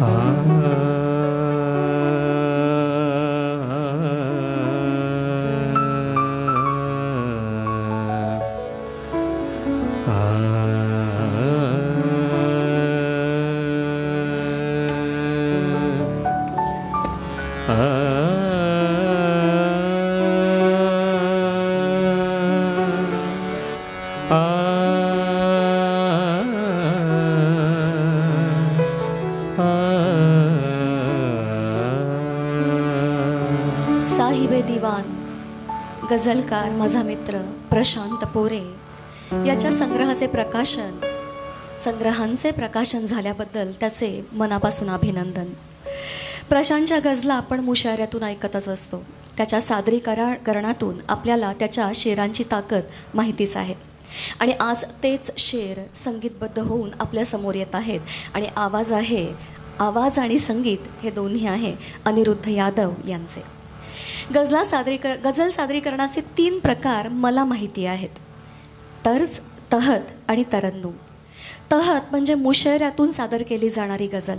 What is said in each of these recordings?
Ah. गझलकार माझा मित्र प्रशांत पोरे याच्या संग्रहाचे प्रकाशन संग्रहांचे प्रकाशन झाल्याबद्दल त्याचे मनापासून अभिनंदन. प्रशांतच्या गजला आपण मुशाऱ्यातून ऐकतच असतो. त्याच्या सादरीकरणातून आपल्याला त्याच्या शेरांची ताकद माहितीच आहे. आणि आज तेच शेर संगीतबद्ध होऊन आपल्यासमोर येत आहेत. आणि आवाज आहे आवाज आणि संगीत हे दोन्ही आहे. अनिरुद्ध यादव यांचे. गजला सादरीकर गझल सादरीकरणाचे तीन प्रकार मला माहिती आहेत. तर्ज तहत आणि तरन्नुम. तहत म्हणजे मुशायऱ्यातून सादर केली जाणारी गझल.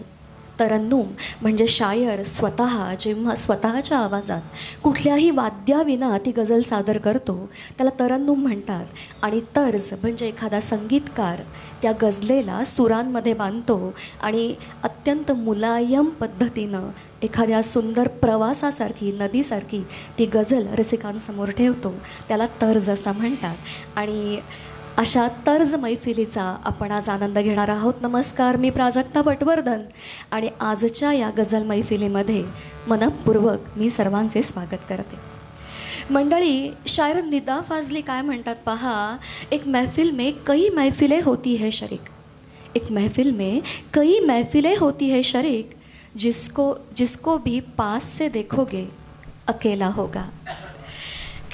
तरन्नुम म्हणजे शायर स्वतः जेव्हा स्वतःच्या आवाजात कुठल्याही वाद्याविना ती गझल सादर करतो त्याला तरन्नुम म्हणतात. आणि तर्ज म्हणजे एखादा संगीतकार त्या गझलेला सुरांमध्ये बांधतो आणि अत्यंत मुलायम पद्धतीनं एखाद्या सुंदर प्रवासासारखी नदीसारखी ती गझल रसिकांसमोर ठेवतो. त्याला तर्ज असं म्हणतात. आणि अशा तर्ज मैफिलीचा आपण आज आनंद घेणार आहोत. नमस्कार मी प्राजक्ता पटवर्धन आणि आजच्या या गझल मैफिलीमध्ये मनपूर्वक मी सर्वांचे स्वागत करते. मंडळी शायर निदा फाजली काय म्हणतात पहा एक महफिल में कई महफिलें होती है शरीक. एक महफिल में कई महफिलें होती है शरीक जिसको जिसको भी पास से देखोगे अकेला होगा.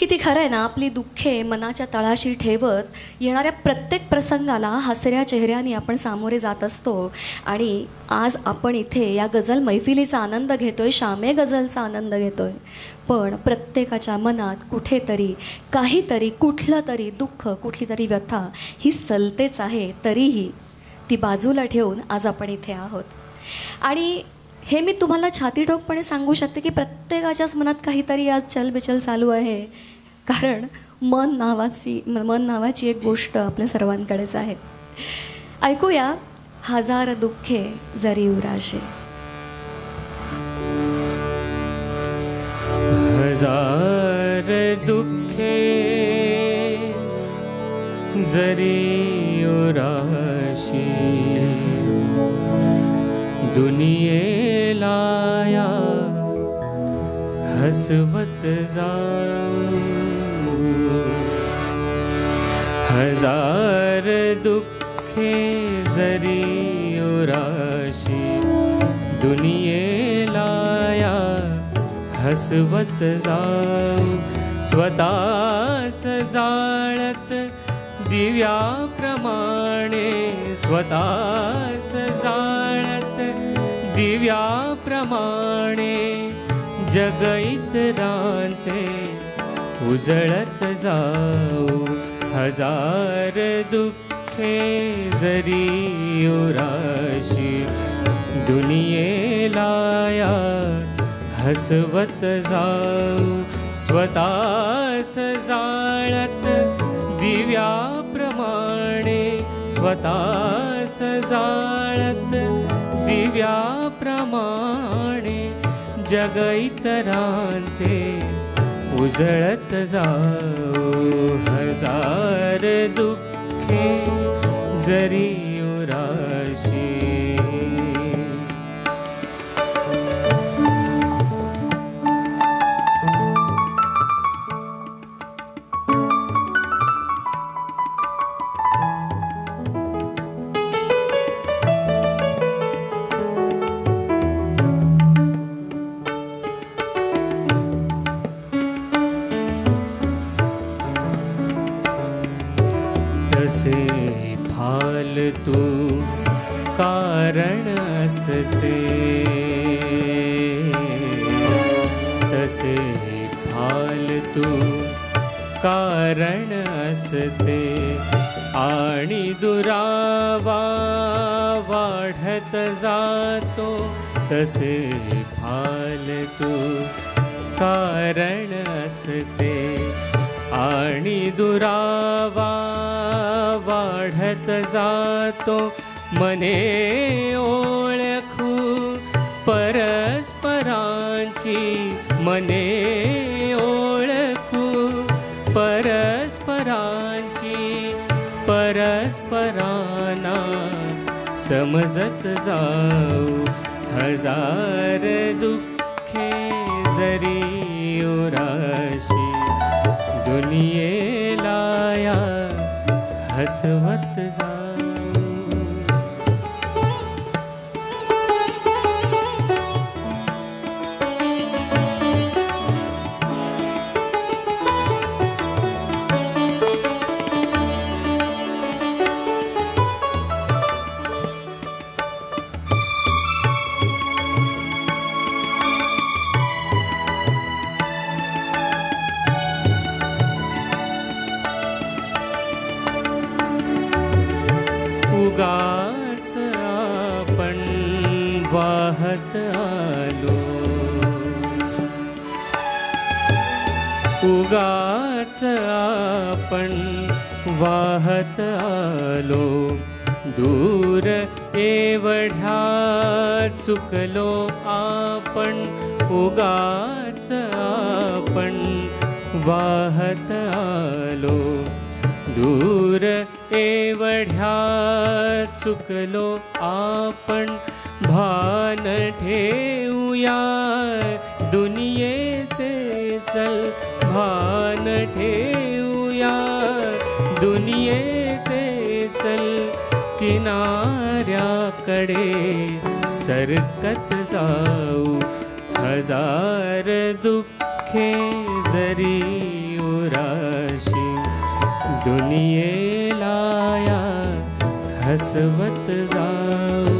किती खरं आहे ना आपली दुःखे मनाच्या तळाशी ठेवत येणाऱ्या प्रत्येक प्रसंगाला हसऱ्या चेहऱ्याने आपण सामोरे जात असतो. आणि आज आपण इथे या गझल मैफिलीचा आनंद घेतोय शामे गझलचा आनंद घेतोय. पण प्रत्येकाच्या मनात कुठेतरी काहीतरी कुठलं तरी दुःख कुठली तरी व्यथा ही सलतेच आहे तरीही ती बाजूला ठेवून आज आपण इथे आहोत. आणि हे मी तुम्हाला छातीठोकपणे सांगू शकते की प्रत्येकाच्याच मनात काहीतरी आज चलबिचल चालू आहे. कारण मन नावाची मन नावाची एक गोष्ट आपल्या सर्वांकडेच आहे. ऐकूया हजार दुःखे जरी उराशे. हजार दुःखे जरी उराशी. दुनियेला या हसवत जा. हजार दुखे जरियो राशि दुनिये लाया हसवत जाऊ जा स्ताात दिव्या प्रमाणे स्णत दिव्या प्रमाणे जगैत रांचे उजळत जाऊ। हजार दुःखे जरी उराशी दुनियेला या हसवत जाऊ स्वतःस जाळत दिव्याप्रमाणे स्वतःस जाळत दिव्याप्रमाणे जग इतरांचे उजळत जाऊ हजार दुःखे जरी उराशी कारण असते तसे फालतू कारण असते। आणि दुरावा वाढत जातो। तसे आणि दुरावा वाढत जातो मने ओळखू परस्परांची मने ओळखू परस्परांची परस्परांना समजत जाऊ हजार दुःखे जरी उराशी दुनियेला या हसवत जाऊ उगाच आपण वाहत आलो. दूर एवढ्या चुकलो आपण. उगाच आपण वाहत आलो. दूर एवढ्या चुकलो आपण. भान ठेवूया दुनियेचे चल भान ठेवूया. दुनियेचे चल किनाऱ्याकडे सरकत जाऊ. हजार दुःखे जरी उराशी दुनियेला या हसवत जाऊ.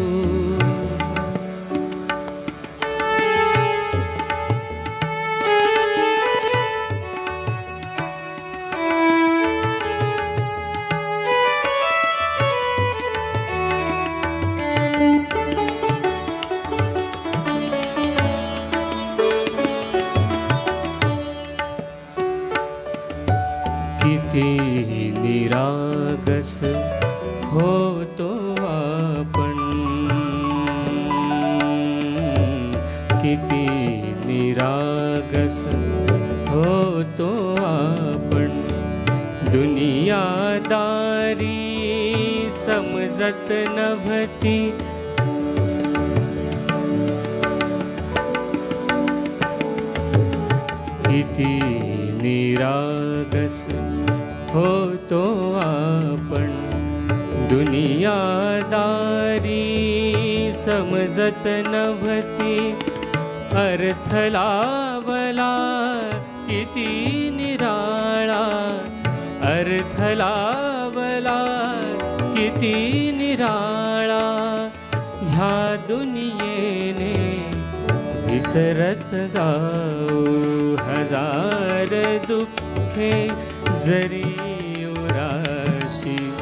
निरागस होतो आपण दुनियादारी समजत नभती किती निरागस होतो आपण दुनियादारी समजत नभती अर्थ लावला किती निराळा. अर्थ लावला किती निराळा. ह्या दुनियेने विसरत जाऊ हजार दुःखे जरी उराशी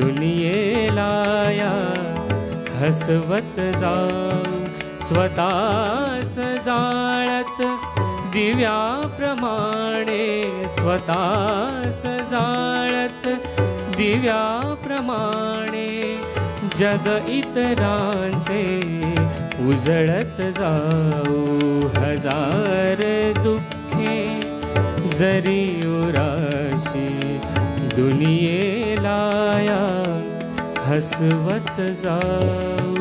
दुनियेला या हसवत जाऊ. स्वतः जाळत दिव्याप्रमाणे स्वतःस जाळत दिव्याप्रमाणे जग इतरांचे उजळत जाऊ हजार दुःखे. जरी उराशी दुनियेला लाया हसवत जाऊ